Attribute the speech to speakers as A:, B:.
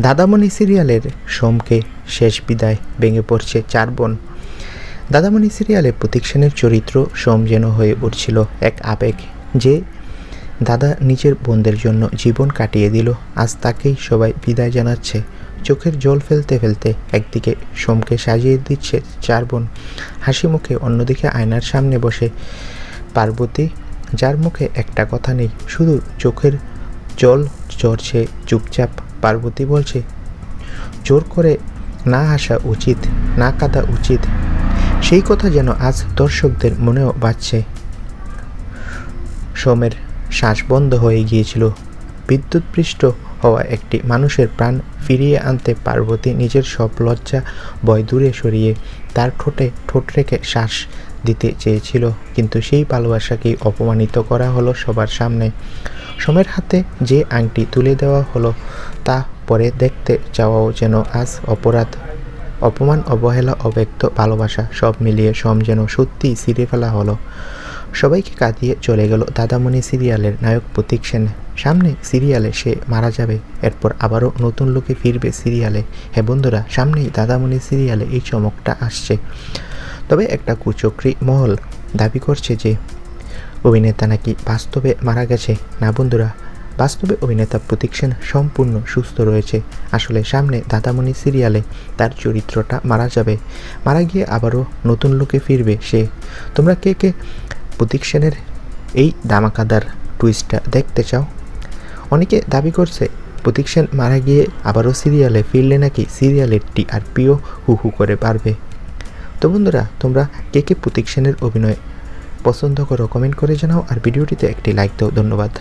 A: দাদামণি সিরিয়ালের সোমকে শেষ বিদায় ভেঙে পড়ছে চার বোন। দাদামণি সিরিয়ালে প্রতীক সেনের চরিত্র সোম যেন হয়ে উঠছিল এক আবেগ যে দাদা নিজের বোনদের জন্য জীবন কাটিয়ে দিল। আজ তাকেই সবাই বিদায় জানাচ্ছে। চোখের জল ফেলতে ফেলতে একদিকে সোমকে সাজিয়ে দিচ্ছে চার বোন। হাসি মুখে অন্যদিকে আয়নার সামনে বসে পার্বতী, যার মুখে একটা কথা নেই, শুধু চোখের জল ঝরছে চুপচাপ। পার্বতী বলছে, জোর করে না হাসা উচিত, না কাঁদা উচিত। সেই কথা যেন আজ দর্শকদের মনেও বাজছে। সোমের শ্বাস বন্ধ হয়ে গিয়েছিল। বিদ্যুৎপৃষ্ট হওয়া একটি মানুষের প্রাণ ফিরিয়ে আনতে পার্বতী নিজের সব লজ্জা ভয় দূরে সরিয়ে তার ঠোঁটে ঠোঁট রেখে শ্বাস দিতে চেয়েছিল, কিন্তু সেই ভালোবাসাকেই অপমানিত করা হলো সবার সামনে। সোমের হাতে যে আংটি তুলে দেওয়া হলো, তা পরে দেখতে চাওয়াও যেন আজ অপরাধ। অপমান, অবহেলা, অব্যক্ত ভালোবাসা সব মিলিয়ে সম যেন সত্যিই ছিঁড়ে ফেলা হলো। সবাইকে কাঁদিয়ে চলে গেল দাদামণি সিরিয়ালের নায়ক প্রতীক সেন। সামনে সিরিয়ালে সে মারা যাবে, এরপর আবারও নতুন লোকে ফিরবে সিরিয়ালে। হ্যাঁ বন্ধুরা, সামনেই দাদামণি সিরিয়ালে এই চমকটা আসছে। তবে একটা কুচক্রি মহল দাবি করছে যে অভিনেতা নাকি বাস্তবে মারা গেছে। না বন্ধুরা, বাস্তবে অভিনেতা প্রতীক সেন সম্পূর্ণ সুস্থ রয়েছে। আসলে সামনে দাদামণি সিরিয়ালে তার চরিত্রটা মারা যাবে। মারা গিয়ে আবারও নতুন লোকে ফিরবে সে। তোমরা কে কে প্রতীক সেনের এই দামাকাদার টুইস্টটা দেখতে চাও? অনেকে দাবি করছে প্রতীক সেন মারা গিয়ে আবারও সিরিয়ালে ফিরলে নাকি সিরিয়ালের টিআরপিও হু হু করে পারবে তো বন্ধুরা, তোমরা কে কে প্রতীক সেনের অভিনয় পছন্দ করো কমেন্ট করে জানাও আর ভিডিওটিতে একটি লাইক দাও। ধন্যবাদ।